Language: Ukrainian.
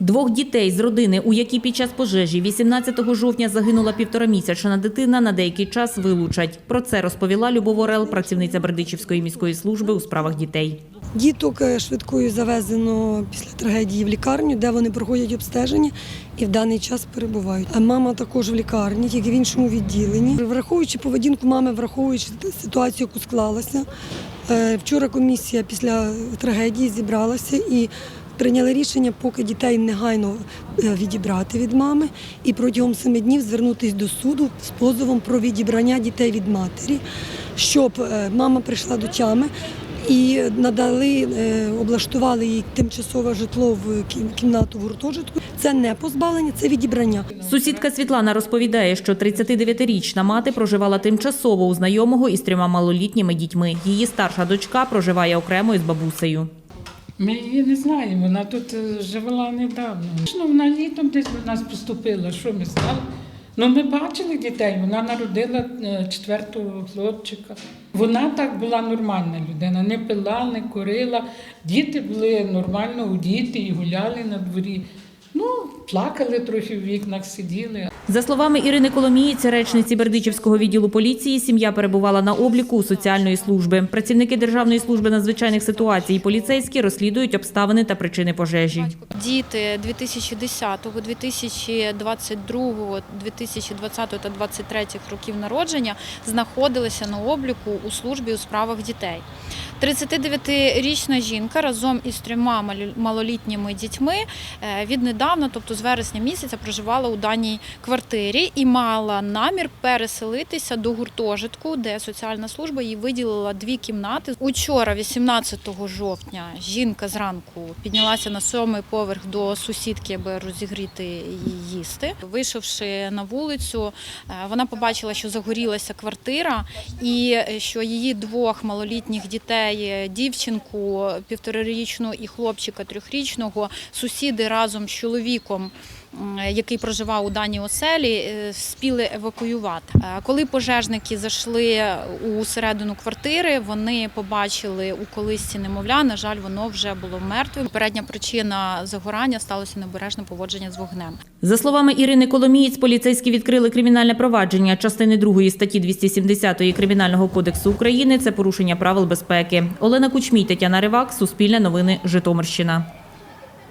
Двох дітей з родини, у якій під час пожежі 18 жовтня загинула півторамісячна дитина, на деякий час вилучать. Про це розповіла Любов Орел, працівниця Бердичівської міської служби у справах дітей. Діток е, швидкою завезено після трагедії в лікарню, де вони проходять обстеження і в даний час перебувають. А мама також в лікарні, тільки в іншому відділенні. Враховуючи поведінку мами, враховуючи ситуацію, яку склалася. е, Вчора комісія після трагедії зібралася і прийняли рішення, поки дітей негайно е, відібрати від мами, і протягом семи днів звернутися до суду з позовом про відібрання дітей від матері, щоб е, мама прийшла до тями. І надали, е, облаштували їй тимчасове житло в кім- кімнату в гуртожитку. Це не позбавлення, це відібрання. Сусідка Світлана розповідає, що 39-річна мати проживала тимчасово у знайомого із трьома малолітніми дітьми. Її старша дочка проживає окремо із бабусею. Ми її не знаємо, вона тут е, жила недавно. Ну, вона літом десь до нас поступила, що ми знали. Ну, ми бачили дітей, вона народила е, четвертого хлопчика. Вона так була нормальна людина, не пила, не курила. Діти були нормально у діти і гуляли на дворі. Ну, плакали трохи в вікнах, сиділи. За словами Ірини Коломієць, речниці Бердичівського відділу поліції, сім'я перебувала на обліку у соціальної служби. Працівники Державної служби надзвичайних ситуацій і поліцейські розслідують обставини та причини пожежі. Діти 2010, 2022, 2020 та 2023 років народження знаходилися на обліку у службі у справах дітей. 39-річна жінка разом із трьома малолітніми дітьми е, віднедавна, тобто з вересня місяця, проживала у даній квартирі і мала намір переселитися до гуртожитку, де соціальна служба їй виділила дві кімнати. Учора, 18 жовтня, жінка зранку піднялася на сьомий поверх до сусідки, аби розігріти її їсти. Вийшовши на вулицю, е, вона побачила, що загорілася квартира, і е, що її двох малолітніх дітей, е, дівчинку півторарічну і хлопчика трьохрічного, сусіди разом з чоловіком. Який проживав у даній оселі, е, спіли евакуювати. Е, Коли пожежники зайшли у середину квартири, вони побачили у колисці немовля. На жаль, воно вже було мертвим. Передня причина загорання сталося необережне поводження з вогнем. За словами Ірини Коломієць, поліцейські відкрили кримінальне провадження частини 2 статті 270 Кримінального кодексу України. Це порушення правил безпеки. Олена Кучмій, Тетяна Ривак, Суспільне новини, Житомирщина.